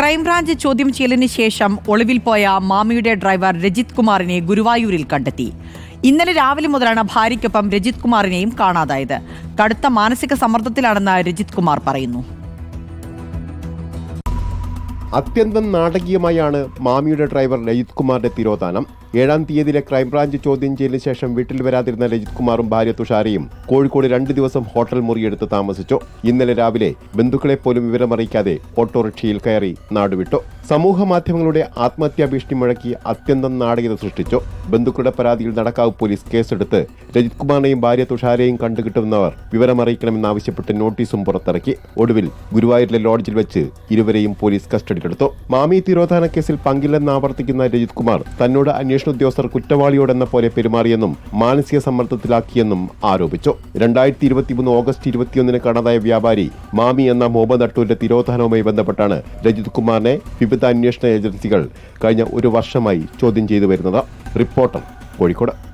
Crime branch ചോദ്യം ചെയ്യലിന് ശേഷം ഒളിവിൽ പോയ മാമിയുടെ ഡ്രൈവർ രജിത് കുമാറിനെ ഗുരുവായൂരിൽ കണ്ടെത്തി. ഇന്നലെ രാവിലെ മുതലാണ് ഭാര്യയ്ക്കൊപ്പം രജിത് കുമാറിനെയും കാണാതായത്. കടുത്ത മാനസിക സമ്മർദ്ദത്തിലാണെന്ന് രജിത് കുമാർ പറയുന്നു. അത്യന്തം നാടകീയമായാണ് മാമിയുടെ ഡ്രൈവർ രജിത് കുമാറിന്റെ തിരോധാനം. ഏഴാം തീയതിയിലെ ക്രൈംബ്രാഞ്ച് ചോദ്യം ചെയ്യലിന് ശേഷം വീട്ടിൽ വരാതിരുന്ന രജിത് കുമാറും ഭാര്യ തുഷാരയും കോഴിക്കോട് രണ്ട് ദിവസം ഹോട്ടൽ മുറിയെടുത്ത് താമസിച്ചു. ഇന്നലെ രാവിലെ ബന്ധുക്കളെ പോലും വിവരമറിയിക്കാതെ ഓട്ടോറിക്ഷയിൽ കയറി നാടുവിട്ടു. സമൂഹ മാധ്യമങ്ങളുടെ ആത്മഹത്യാ ഭീഷണി മുഴക്കി അത്യന്തം നാടകീയത സൃഷ്ടിച്ചു. ബന്ധുക്കളുടെ പരാതിയിൽ നടക്കാവ് പോലീസ് കേസെടുത്ത് രജിത് കുമാറിനെയും ഭാര്യ തുഷാരയെയും കണ്ടുകിട്ടുന്നവർ വിവരമറിയിക്കണമെന്നാവശ്യപ്പെട്ട് നോട്ടീസും പുറത്തിറക്കി. ഒടുവിൽ ഗുരുവായൂരിലെ ലോഡ്ജിൽ വെച്ച് ഇരുവരെയും പോലീസ് കസ്റ്റഡിയിലെടുത്തു മാമി തിരോധാന കേസിൽ പങ്കില്ലെന്ന് ആവർത്തിക്കുന്ന രജിത് കുമാർ തന്നോട് അന്വേഷണ ഉദ്യോഗസ്ഥർ കുറ്റവാളിയോടെന്ന പോലെ പെരുമാറിയെന്നും മാനസിക സമ്മർദ്ദത്തിലാക്കിയെന്നും ആരോപിച്ചു. രണ്ടായിരത്തി ഇരുപത്തിമൂന്ന് ഓഗസ്റ്റ് ഇരുപത്തിയൊന്നിന് കാണാതായ വ്യാപാരി മാമി എന്ന മുഹമ്മദ് അട്ടൂരിന്റെ തിരോധാനവുമായി ബന്ധപ്പെട്ടാണ് രജിത് കുമാറിനെ വിവിധ അന്വേഷണ ഏജൻസികൾ കഴിഞ്ഞ ഒരു വർഷമായി ചോദ്യം ചെയ്തു വരുന്നത്. റിപ്പോർട്ടർ കോഴിക്കോട്.